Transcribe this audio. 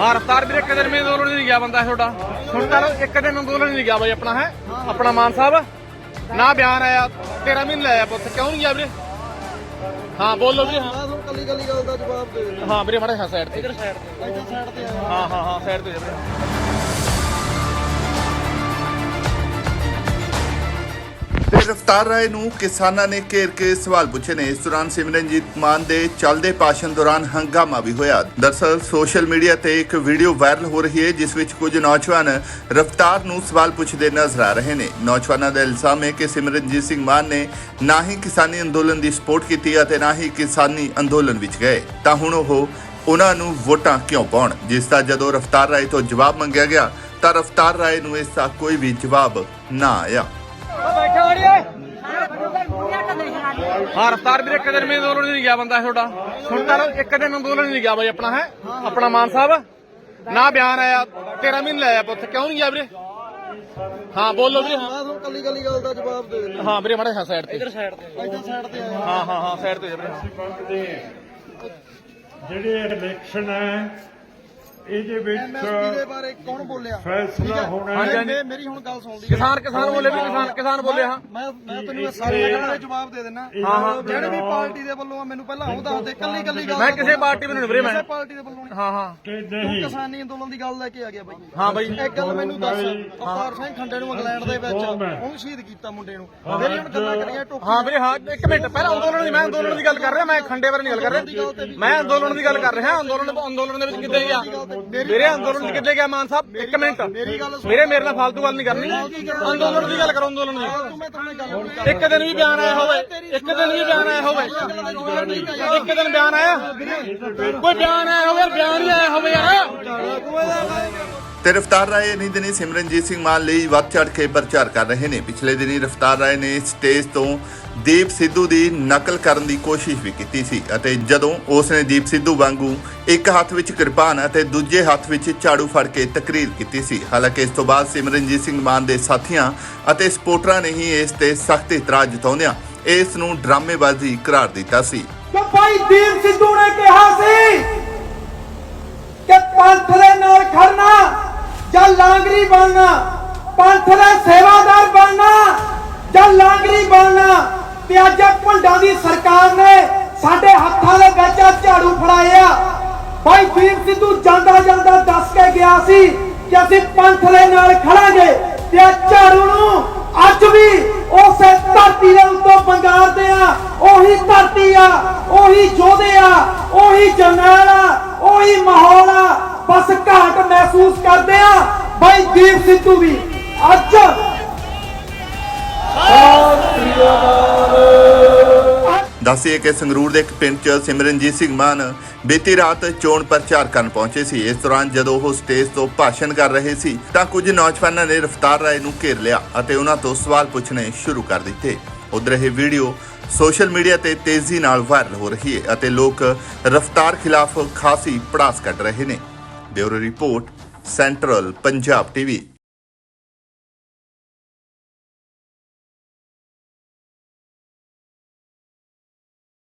ਹਾਂ ਰਫਤਾਰ ਵੀਰੇ ਇੱਕ ਦਿਨ ਅੰਦੋਲਨ ਨਹੀਂ ਗਿਆ ਬੰਦਾ ਤੁਹਾਡਾ। ਹੁਣ ਤਾਂ ਇੱਕ ਦਿਨ ਅੰਦੋਲਨ ਨਹੀਂ ਗਿਆ ਬਾਈ ਆਪਣਾ ਹੈ? ਆਪਣਾ ਮਾਨ ਸਾਹਿਬ ਨਾ ਬਿਆਨ ਆਇਆ 13 ਮਹੀਨੇ ਲਾਇਆ ਪੁੱਤ ਕਿਉਂ ਨਹੀਂ ਗਿਆ ਵੀਰੇ? ਹਾਂ ਬੋਲੋ ਵੀਰੇ। ਹਾਂ ਤੁਹਾਨੂੰ ਕੱਲੀ ਕੱਲੀ ਗੱਲ ਦਾ ਜਵਾਬ ਦੇ ਹਾਂ ਵੀਰੇ ਮਾੜਾ ਸਾਈਡ ਤੇ। ਇਧਰ ਸਾਈਡ ਤੇ। ਸਾਈਡ ਤੇ ਹਾਂ ਹਾਂ ਹਾਂ ਸਾਈਡ ਤੇ ਜਾ ਵੀਰੇ। ਰਫਤਾਰ ਰਾਏ ਨੂੰ ਕਿਸਾਨਾਂ ਨੇ ਘੇਰ ਕੇ ਸਵਾਲ ਪੁੱਛੇ ਨੇ। ਇਸ ਦੌਰਾਨ ਸਿਮਰਨਜੀਤ ਮਾਨ ਦੇ ਚੱਲਦੇ ਭਾਸ਼ਣ ਦੌਰਾਨ ਹੰਗਾਮਾ ਵੀ ਹੋਇਆ। ਦਰਸਲ ਸੋਸ਼ਲ ਮੀਡੀਆ ਤੇ ਇੱਕ ਵੀਡੀਓ ਵਾਇਰਲ ਹੋ ਰਹੀ ਹੈ, ਜਿਸ ਵਿੱਚ ਕੁਝ ਨੌਜਵਾਨ ਰਫਤਾਰ ਨੂੰ ਸਵਾਲ ਪੁੱਛਦੇ ਨਜ਼ਰ ਆ ਰਹੇ ਨੇ। ਨੌਜਵਾਨਾਂ ਦਾ ਇਲਜ਼ਾਮ ਹੈ ਕਿ ਸਿਮਰਨਜੀਤ ਸਿੰਘ ਮਾਨ ਨੇ ਨਾ ਹੀ ਕਿਸਾਨੀ ਅੰਦੋਲਨ ਦੀ ਸਪੋਰਟ ਕੀਤੀ ਅਤੇ ਨਾ ਹੀ ਕਿਸਾਨੀ ਅੰਦੋਲਨ ਵਿੱਚ ਗਏ। ਤਾਂ ਹੁਣ ਉਹ ਉਹਨਾਂ ਨੂੰ ਵੋਟਾਂ ਕਿਉਂ ਪਾਉਣ? ਜਿਸ ਦਾ ਜਦੋਂ ਰਫਤਾਰ ਰਾਏ ਤੋਂ ਜਵਾਬ ਮੰਗਿਆ ਗਿਆ, ਤਾਂ ਰਫਤਾਰ ਰਾਏ ਨੂੰ ਇਸ ਦਾ ਕੋਈ ਵੀ ਜਵਾਬ ਨਾ ਆਇਆ। ਹਾਂ ਰਫਤਾਰ ਵੀਰੇ ਇੱਕ ਦਿਨ ਮੇ ਅੰਦੋਲਨ ਨਹੀਂ ਗਿਆ ਬੰਦਾ ਤੁਹਾਡਾ। ਹੁਣ ਤਾਂ ਇੱਕ ਦਿਨ ਅੰਦੋਲਨ ਨਹੀਂ ਗਿਆ ਬਾਈ ਆਪਣਾ ਹੈ? ਆਪਣਾ ਮਾਨ ਸਾਹਿਬ ਨਾ ਬਿਆਨ ਆਇਆ 13 ਮਹੀਨੇ ਲਾਇਆ ਪੁੱਤ ਕਿਉਂ ਨਹੀਂ ਗਿਆ ਵੀਰੇ? ਹਾਂ ਬੋਲੋ ਵੀਰੇ। ਹਾਂ ਤੁਹਾਨੂੰ ਕੱਲੀ ਕੱਲੀ ਗੱਲ ਦਾ ਜਵਾਬ ਦੇ ਦਿੰਦਾ ਹਾਂ ਵੀਰੇ ਮਾੜਾ ਸਾਈਡ ਤੇ। ਇਧਰ ਸਾਈਡ ਤੇ। ਇੱਥੇ ਸਾਈਡ ਤੇ ਆਇਆ। ਹਾਂ ਹਾਂ ਹਾਂ ਸਾਈਡ ਤੇ ਜਾ ਵੀਰੇ। ਜਿਹੜੇ ਇਲੈਕਸ਼ਨ ਹੈ ਇਹਦੇ ਐਮਐਸਪੀ ਦੇ ਵਿੱਚ ਬਾਰੇ ਕੌਣ ਬੋਲਿਆ? ਫੈਸਲਾ ਹੋਣਾ ਹਾਂਜੀ, ਹੈ। ਹਾਂਜੀ। ਮੇ- ਮੇਰੀ ਹੁਣ ਗੱਲ ਸੁਣ ਲਈ ਕਿਸਾਨ ਕਿਸਾਨ ਬੋਲੇ ਵੀ ਕਿਸਾਨ ਕਿਸਾਨ ਬੋਲੇ ਹਾਂ। ਮੈਂ ਮੈਂ ਤੈਨੂੰ ਇਹ ਸਾਰੀਆਂ ਗੱਲਾਂ ਦੇ ਜਵਾਬ ਦੇ ਦਿੰਦਾ। ਹਾਂ, ਹਾਂ। ਜਿਹੜੇ ਵੀ ਪਾਰਟੀ ਦੇ ਵੱਲੋਂ ਆ, ਮੈਨੂੰ ਪਹਿਲਾਂ ਉਹ ਦੱਸ ਦੇ ਕੱਲੀ ਕੱਲੀ ਗੱਲ ਮੈਂ ਕਿਸੇ ਪਾਰਟੀ ਵੱਲੋਂ ਨਹੀਂ ਵੀਰੇ ਮੈਂ ਕਿਸੇ ਪਾਰਟੀ ਦੇ ਵੱਲੋਂ ਨਹੀਂ। ਹਾਂ ਹਾਂ। ਕਿ ਤੂੰ ਨਹੀਂ। ਕਿਸਾਨੀ ਅੰਦੋਲਨ ਦੀ ਗੱਲ ਲੈ ਕੇ ਆ ਗਿਆ ਬਾਈ। ਹਾਂ ਬਾਈ। ਇੱਕ ਗੱਲ ਮੈਨੂੰ ਦੱਸ। ਅਵਤਾਰ ਸਿੰਘ ਖੰਡੇ ਨੂੰ ਇੰਗਲੈਂਡ ਦੇ ਵਿੱਚ ਉਹਨੂੰ ਸ਼ਹੀਦ ਕੀਤਾ ਮੁੰਡੇ ਨੂੰ। ਮੇਰੀ ਹੁਣ ਗੱਲਾਂ ਕਰੀਆਂ ਟੋਪੀ ਹਾਂ ਵੀਰੇ ਹਾਂ ਇੱਕ ਮਿੰਟ। ਪਹਿਲਾਂ ਅੰਦੋਲਨ ਦੀ ਮੈਂ ਅੰਦੋਲਨ ਦੀ ਗੱਲ ਕਰ ਰਿਹਾ ਮੈਂ ਖੰਡੇ ਬਾਰੇ ਨਹੀਂ ਗੱਲ ਕਰ ਰਿਹਾ। ਮੈਂ ਅੰਦੋਲਨ ਦੀ ਗੱਲ ਕਰ ਰਿਹਾ ਅੰਦੋਲਨ ਅੰਦੋਲਨ ਦੇ ਵਿੱਚ ਕਿੱਥੇ ਗਿਆ ਵੀਰੇ ਅੰਦੋਲਨ ਕਿੱਥੇ ਗਿਆ ਮਾਨ ਸਾਹਿਬ? ਇੱਕ ਮਿੰਟ। ਵੀਰੇ ਮੇਰੇ ਨਾਲ ਫालतू ਗੱਲ ਨਹੀਂ ਕਰਨੀ। ਅੰਦੋਲਨ ਦੀ ਗੱਲ ਕਰੋ ਅੰਦੋਲਨ ਦੀ। ਇੱਕ ਦਿਨ ਵੀ ਬਿਆਨ ਆਇਆ ਹੋਵੇ ਇੱਕ ਦਿਨ ਵੀ ਬਿਆਨ ਆਇਆ ਹੋਵੇ। ਇੱਕ ਦਿਨ ਬਿਆਨ ਆਇਆ? ਕੋਈ ਬਿਆਨ ਆਇਆ ਹੋਵੇ ਬਿਆਨ ਹੀ ਆਇਆ ਹੋਵੇ ਯਾਰ। ਤੇ ਰਫਤਾਰ ਰਾਏ ਨਹੀਂ ਦਿਨੀ ਸਿਮਰਨਜੀਤ ਸਿੰਘ ਮਾਨ ਲਈ ਵੱਧ ਚੜ ਕੇ ਪ੍ਰਚਾਰ ਕਰ ਰਹੇ ਨੇ। ਪਿਛਲੇ ਦਿਨੀ ਰਫਤਾਰ ਰਾਏ ਨੇ ਸਟੇਜ ਤੋਂ ਦੀਪ ਸਿੱਧੂ ਦੀ ਨਕਲ ਕਰਨ ਦੀ ਕੋਸ਼ਿਸ਼ ਵੀ ਕੀਤੀ ਸੀ ਅਤੇ ਜਦੋਂ ਉਸ ਨੇ ਦੀਪ ਸਿੱਧੂ ਵਾਂਗੂ ਇੱਕ ਹੱਥ ਵਿੱਚ ਕਿਰਪਾਨ ਅਤੇ ਦੂਜੇ ਹੱਥ ਵਿੱਚ ਝਾੜੂ ਫੜ ਕੇ ਤਕਰੀਰ ਕੀਤੀ ਸੀ। ਹਾਲਾਂਕਿ ਇਸ ਤੋਂ ਬਾਅਦ ਸਿਮਰਨਜੀਤ ਸਿੰਘ ਮਾਨ ਦੇ ਸਾਥੀਆਂ ਅਤੇ ਸਪੋਰਟਰਾਂ ਨੇ ਹੀ ਇਸ ਤੇ ਸਖਤ ਇਤਰਾਜ਼ ਜਤਾਉਂਦਿਆਂ ਇਸ ਨੂੰ ਡਰਾਮੇਬਾਜ਼ੀ ਕਰਾਰ ਦਿੱਤਾ ਸੀ। ਕਿ ਭਾਈ ਦੀਪ ਸਿੱਧੂ ਨੇ ਕਿਹਾ ਸੀ ਕਿ ਪੰਥ ਦੇ ਨਾਲ ਖੜਨਾ ਜਾਂ ਲਾਂਗਰੀ ਬਣਨਾ, ਪੰਥ ਦਾ ਸੇਵਾਦਾਰ ਬਣਨਾ, ਜਾਂ ਲਾਂਗਰੀ ਬਣਨਾ, ਤੇ ਅੱਜ ਇਹ ਭੰਡਾਂ ਦੀ ਸਰਕਾਰ ਨੇ ਸਾਡੇ ਹੱਥਾਂ ਦੇ ਵਿੱਚ ਆਹ ਝਾੜੂ ਫੜਾਇਆ ਭਾਈ ਦੀਪ ਸਿੱਧੂ ਜਾਂਦਾ ਜਾਂਦਾ ਦੱਸ ਕੇ ਗਿਆ ਸੀ ਕਿ ਅਸੀਂ ਪੰਥ ਦੇ ਨਾਲ ਖੜਾਂਗੇ ਤੇ ਆ ਝਾੜੂ ਨੂੰ ਅੱਜ ਵੀ ਉਸੇ ਧਰਤੀ ਦੇ ਉੱਤੋਂ ਬੰਗਾਰਦੇ ਆ ਉਹੀ ਧਰਤੀ ਆ ਉਹੀ ਯੋਧੇ ਆ ਉਹੀ ਜਰਨੈਲ ਆ ਉਹੀ ਮਾਹੌਲ ਆ ਬਸ ਘਾਟ ਮਹਿਸੂਸ ਕਰਦੇ ਆ। ਬਾਈ ਦੀਪ ਸਿੱਧੂ ਦੀ ਅੱਜ ਦੱਸਿਏ ਕਿ ਸੰਗਰੂਰ ਦੇ ਇੱਕ ਪਿੰਡ 'ਚ ਸਿਮਰਨਜੀਤ ਸਿੰਘ ਮਾਨ ਬੀਤੀ ਰਾਤ ਚੋਣ ਪ੍ਰਚਾਰ ਕਰਨ ਪਹੁੰਚੇ ਸੀ। ਇਸ ਦੌਰਾਨ ਜਦੋਂ ਉਹ ਸਟੇਜ ਤੋਂ ਭਾਸ਼ਣ ਕਰ ਰਹੇ ਸੀ, ਤਾਂ ਕੁਝ ਨੌਜਵਾਨਾਂ ਨੇ ਰਫਤਾਰ ਰਾਏ ਨੂੰ ਘੇਰ ਲਿਆ ਅਤੇ ਉਹਨਾਂ ਤੋਂ ਸਵਾਲ ਪੁੱਛਣੇ ਸ਼ੁਰੂ ਕਰ ਦਿੱਤੇ। ਉਧਰ ਇਹ ਵੀਡੀਓ ਸੋਸ਼ਲ ਮੀਡੀਆ ਤੇ ਤੇਜ਼ੀ ਨਾਲ ਵਾਇਰਲ ਹੋ ਰਹੀ ਹੈ ਅਤੇ ਲੋਕ ਰਫਤਾਰ ਖਿਲਾਫ ਖਾਸੀ ਪੜਾਸ ਕੱਢ ਰਹੇ ਨੇ। Bureau report central Punjab TV